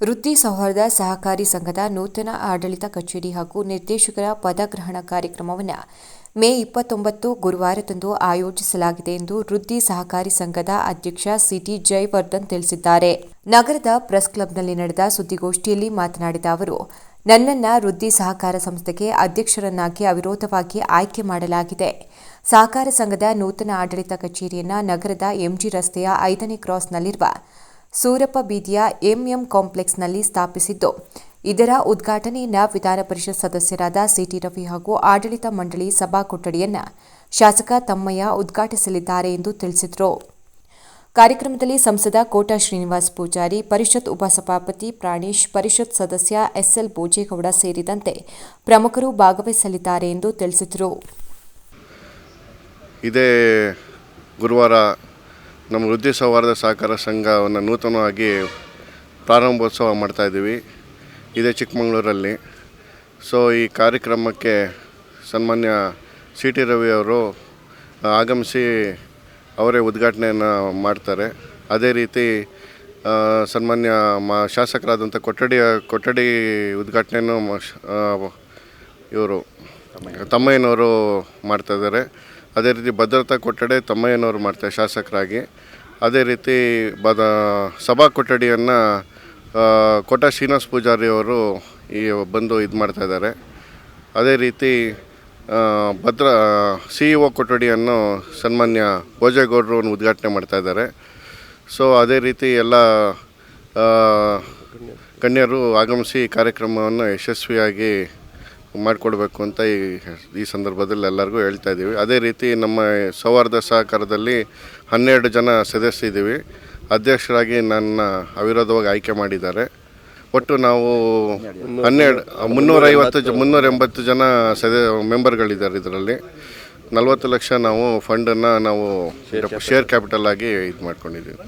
ವೃತ್ತಿ ಸೌಹಾರ್ದ ಸಹಕಾರಿ ಸಂಘದ ನೂತನ ಆಡಳಿತ ಕಚೇರಿ ಹಾಗೂ ನಿರ್ದೇಶಕರ ಪದಗ್ರಹಣ ಕಾರ್ಯಕ್ರಮವನ್ನು ಮೇ ಇಪ್ಪತ್ತೊಂಬತ್ತು ಗುರುವಾರದಂದು ಆಯೋಜಿಸಲಾಗಿದೆ ಎಂದು ವೃದ್ಧಿ ಸಹಕಾರಿ ಸಂಘದ ಅಧ್ಯಕ್ಷ ಸಿಟಿ ಜಯವರ್ಧನ್ ತಿಳಿಸಿದ್ದಾರೆ. ನಗರದ ಪ್ರೆಸ್ ಕ್ಲಬ್ನಲ್ಲಿ ನಡೆದ ಸುದ್ದಿಗೋಷ್ಠಿಯಲ್ಲಿ ಮಾತನಾಡಿದ ಅವರು, ನನ್ನನ್ನ ವೃದ್ಧಿ ಸಹಕಾರ ಸಂಸ್ಥೆಗೆ ಅಧ್ಯಕ್ಷರನ್ನಾಗಿ ಅವಿರೋಧವಾಗಿ ಆಯ್ಕೆ ಮಾಡಲಾಗಿದೆ. ಸಹಕಾರ ಸಂಘದ ನೂತನ ಆಡಳಿತ ಕಚೇರಿಯನ್ನ ನಗರದ ಎಂಜಿ ರಸ್ತೆಯ ಐದನೇ ಕ್ರಾಸ್ನಲ್ಲಿರುವ ಸೂರಪ್ಪ ಬೀದಿಯ ಎಂಎಂ ಕಾಂಪ್ಲೆಕ್ಸ್ನಲ್ಲಿ ಸ್ಥಾಪಿಸಿದ್ದು. ಇದರ ಉದ್ಘಾಟನೆಯನ್ನು ವಿಧಾನ ಪರಿಷತ್ ಸದಸ್ಯರಾದ ಸಿಟಿ ರವಿ ಹಾಗೂ ಆಡಳಿತ ಮಂಡಳಿ ಸಭಾ ಕೊಠಡಿಯನ್ನು ಶಾಸಕ ತಮ್ಮಯ್ಯ ಉದ್ಘಾಟಿಸಲಿದ್ದಾರೆ ಎಂದು ತಿಳಿಸಿದರು. ಕಾರ್ಯಕ್ರಮದಲ್ಲಿ ಸಂಸದ ಕೋಟಾ ಶ್ರೀನಿವಾಸ್ ಪೂಜಾರಿ, ಪರಿಷತ್ ಉಪಸಭಾಪತಿ ಪ್ರಾಣೇಶ್, ಪರಿಷತ್ ಸದಸ್ಯ ಎಸ್ಎಲ್ ಭೋಜೇಗೌಡ ಸೇರಿದಂತೆ ಪ್ರಮುಖರು ಭಾಗವಹಿಸಲಿದ್ದಾರೆ ಎಂದು ತಿಳಿಸಿದರು. ಇದೇ ಗುರುವಾರ ನಮ್ಮ ವೃದ್ಧಿ ಸೌಹಾರ್ದ ಸಹಕಾರ ಸಂಘವನ್ನು ನೂತನವಾಗಿ ಪ್ರಾರಂಭೋತ್ಸವ ಮಾಡ್ತಾಯಿದ್ದೀವಿ ಇದೇ ಚಿಕ್ಕಮಗಳೂರಲ್ಲಿ. ಸೊ ಈ ಕಾರ್ಯಕ್ರಮಕ್ಕೆ ಸನ್ಮಾನ್ಯ ಸಿ ಟಿ ರವಿ ಅವರು ಆಗಮಿಸಿ ಅವರೇ ಉದ್ಘಾಟನೆಯನ್ನು ಮಾಡ್ತಾರೆ. ಅದೇ ರೀತಿ ಸನ್ಮಾನ್ಯ ಮಾ, ಶಾಸಕರಾದಂಥ ಕೊಠಡಿಯ, ಕೊಠಡಿ ಉದ್ಘಾಟನೆಯನ್ನು ಇವರು, ತಮ್ಮಯ್ಯನವರು ಮಾಡ್ತಾಯಿದ್ದಾರೆ ಅದೇ ರೀತಿ ಭದ್ರತಾ ಕೊಠಡಿ ತಮ್ಮಯ್ಯನವರು ಮಾಡ್ತಾರೆ ಶಾಸಕರಾಗಿ. ಅದೇ ರೀತಿ ಬದ ಸಭಾ ಕೊಠಡಿಯನ್ನು ಕೋಟ ಶ್ರೀನಿವಾಸ ಪೂಜಾರಿ ಅವರು ಈ ಬಂದು ಇದು ಮಾಡ್ತಾಯಿದ್ದಾರೆ ಅದೇ ರೀತಿ ಭದ್ರ, ಸಿ ಇ ಒ ಕೊಠಡಿಯನ್ನು ಸನ್ಮಾನ್ಯ ಭೋಜೇಗೌಡರು ಉದ್ಘಾಟನೆ ಮಾಡ್ತಾಯಿದ್ದಾರೆ ಸೊ, ಅದೇ ರೀತಿ ಎಲ್ಲ ಗಣ್ಯರು ಆಗಮಿಸಿ ಕಾರ್ಯಕ್ರಮವನ್ನು ಯಶಸ್ವಿಯಾಗಿ ಮಾಡಿಕೊಡ್ಬೇಕು ಅಂತ ಈ ಈ ಸಂದರ್ಭದಲ್ಲಿ ಎಲ್ಲರಿಗೂ ಹೇಳ್ತಾ ಇದ್ದೀವಿ. ಅದೇ ರೀತಿ ನಮ್ಮ ಸೌಹಾರ್ದ ಸಹಕಾರದಲ್ಲಿ ಹನ್ನೆರಡು ಜನ ಸದಸ್ಯರಿದ್ದೀವಿ ಅಧ್ಯಕ್ಷರಾಗಿ ನನ್ನ ಅವಿರೋಧವಾಗಿ ಆಯ್ಕೆ ಮಾಡಿದ್ದಾರೆ. ಒಟ್ಟು ನಾವು ಹನ್ನೆರಡು ಮುನ್ನೂರೈವತ್ತು ಜ ಮುನ್ನೂರ ಎಂಬತ್ತು ಜನ ಸದ ಮೆಂಬರ್ಗಳಿದ್ದಾರೆ ಇದರಲ್ಲಿ. ನಲವತ್ತು ಲಕ್ಷ ನಾವು ಫಂಡನ್ನು ನಾವು ಶೇರ್ ಕ್ಯಾಪಿಟಲ್ ಆಗಿ ಇದು ಮಾಡ್ಕೊಂಡಿದ್ದೀವಿ.